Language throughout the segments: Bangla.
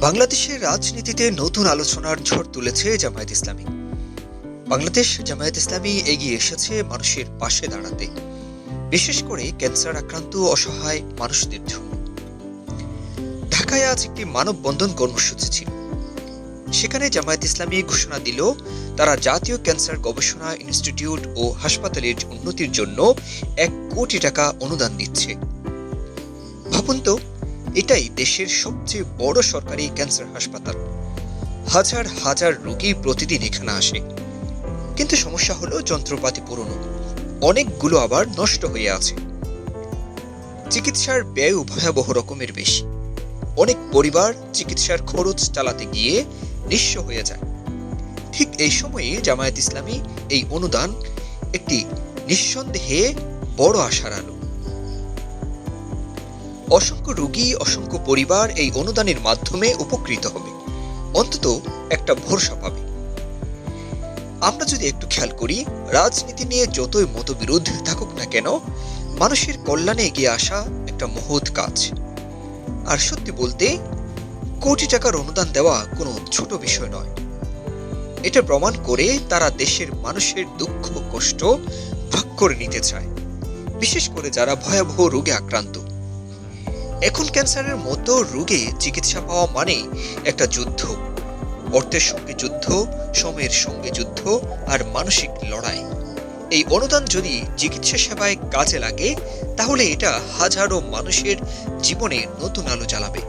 বাংলাদেশের রাজনীতিতে নতুন আলোচনার ঝড় তুলেছে জামায়াত ইসলামী। বাংলাদেশ জামায়াত ইসলামী এগিয়ে এসেছে মানুষের পাশে দাঁড়াতে। বিশেষ করে ক্যান্সার আক্রান্ত অসহায় মানুষদের জন্য। ঢাকায় আজ একটি মানববন্ধন কর্মসূচি ছিল। সেখানে জামায়াত ইসলামী ঘোষণা দিল, তারা জাতীয় ক্যান্সার গবেষণা ইনস্টিটিউট ও হাসপাতালের উন্নতির জন্য এক কোটি টাকা অনুদান দিচ্ছে। ভাবুন তো এটাই দেশের সবচেয়ে বড় সরকারি ক্যান্সার হাসপাতাল। হাজার হাজার রোগী প্রতিদিন এখানে আসে। কিন্তু সমস্যা হলো যন্ত্রপাতি পুরনো। অনেকগুলো আবার নষ্ট হয়ে আছে। চিকিৎসার ব্যয় ভয়াবহ রকমের বেশি। অনেক পরিবার চিকিৎসার খরচ চালাতে গিয়ে নিঃস্ব হয়ে যায়। ঠিক এই সময়ে জামায়াত ইসলামী এই অনুদান একটি নিঃসন্দেহে বড় আশার আলো। অসংখ্য রোগী, অসংখ্য পরিবার এই অনুদানের মাধ্যমে উপকৃত হবে। অন্তত একটা ভরসা পাবে। আমরা যদি একটু খেয়াল করি, রাজনীতি নিয়ে যতই মতবিরোধ থাকুক না কেন, মানুষের কল্যাণে এগিয়ে আসা একটা মহৎ কাজ। আর সত্যি বলতে, কোটি টাকার অনুদান দেওয়া কোনো ছোট বিষয় নয়। এটা প্রমাণ করে তারা দেশের মানুষের দুঃখ, কষ্ট ভাগ করে নিতে চায়। বিশেষ করে যারা ভয়াবহ রোগে আক্রান্ত। এখন ক্যান্সারের মতো রোগে চিকিৎসা পাওয়া মানে একটা যুদ্ধ। অর্থের সঙ্গে যুদ্ধ সময়ের সঙ্গে যুদ্ধ আর মানসিক লড়াই। এই অনুদান যদি চিকিৎসা সেবায় কাজে লাগে, তাহলে এটা হাজারো মানুষের জীবনে নতুন আলো জ্বালাবে।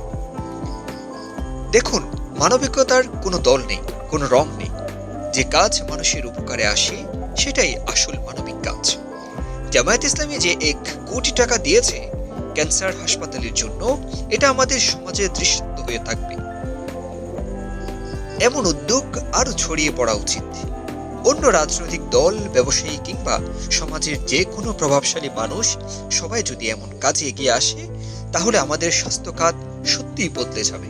দেখুন, মানবিকতার কোনো দল নেই, কোনো রং নেই। যে কাজ মানুষের উপকারে আসে, সেটাই আসল মানবিক কাজ। জামায়াত ইসলামী যে এক কোটি টাকা দিয়েছে ক্যান্সার হাসপাতালের জন্য এটা আমাদের সমাজে দৃষ্টান্ত হয়ে থাকবে। এমন উদ্যোগ আরও ছড়িয়ে পড়া উচিত। অন্য রাজনৈতিক দল, ব্যবসায়ী কিংবা সমাজের যে কোনো প্রভাবশালী মানুষ সবাই যদি এমন কাজে এগিয়ে আসে, তাহলে আমাদের স্বাস্থ্য খাত সত্যিই বদলে যাবে।